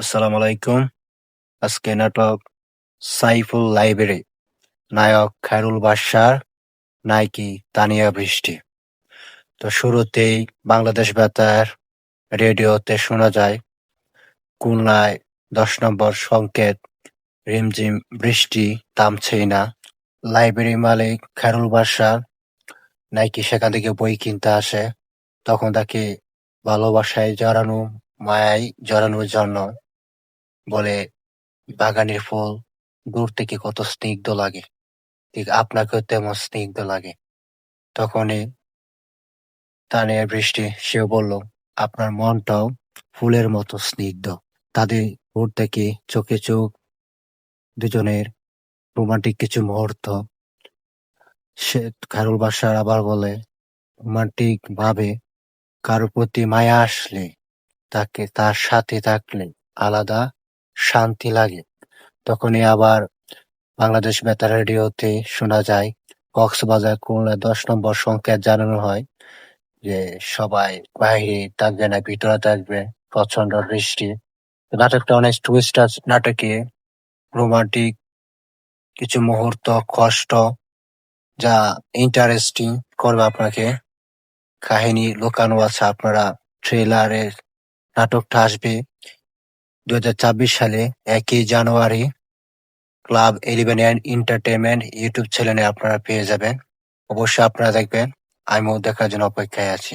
আসসালামু আলাইকুম। আজকে নাটক সাইফুল লাইব্রেরি, নায়ক খায়রুল বাদশার নায়িকি তানিয়া বৃষ্টি। তো শুরুতেই বাংলাদেশ বেতার রেডিওতে শোনা যায়, খুলনায় দশ নম্বর সংকেত, রিমঝিম বৃষ্টি থামছেই না। লাইব্রেরি মালিক খায়রুল বাদশা নাইকি সেখান থেকে বই কিনতে আসে, তখন তাকে ভালোবাসায় জড়ানো, মায়ায় জড়ানোর জন্য বলে, বাগানের ফুল দূর থেকে কত স্নিগ্ধ লাগে। ঠিক আপনাকেও তেমন স্নিগ্ধ লাগে। তখনই তানিয়া বৃষ্টি সেও বলল, আপনার মনটাও ফুলের মতো স্নিগ্ধ। তাদের দূর থেকে চোখে চোখ, দুজনের রোমান্টিক কিছু মুহূর্ত। সে খায়রুল বাসার আবার বলে রোমান্টিক ভাবে কারোর প্রতি মায়া আসলে, তাকে তার সাথে থাকলে আলাদা শান্তি লাগে। তখনই আবার বাংলাদেশ বেতার রেডিওতে শোনা যায়, কক্সবাজার খুলনা দশ নম্বর সংকেত জানানো হয় যে সবাই বাইরে থাকবে না, ভিতরে থাকবে প্রচণ্ড বৃষ্টি। নাটকটা অনেক টুইস্ট নাটকে রোমান্টিক কিছু মুহূর্ত, কষ্ট যা ইন্টারেস্টিং করবে আপনাকে। কাহিনী লুকানো আছে, আপনারা ট্রেলারের নাটকটা আসবে। দু হাজার ছাব্বিশ সালে একই জানুয়ারি club eleven and entertainment YouTube চ্যানেলে আপনারা পেয়ে যাবেন। অবশ্যই আপনারা দেখবেন। আমিও দেখার জন্য অপেক্ষায় আছি।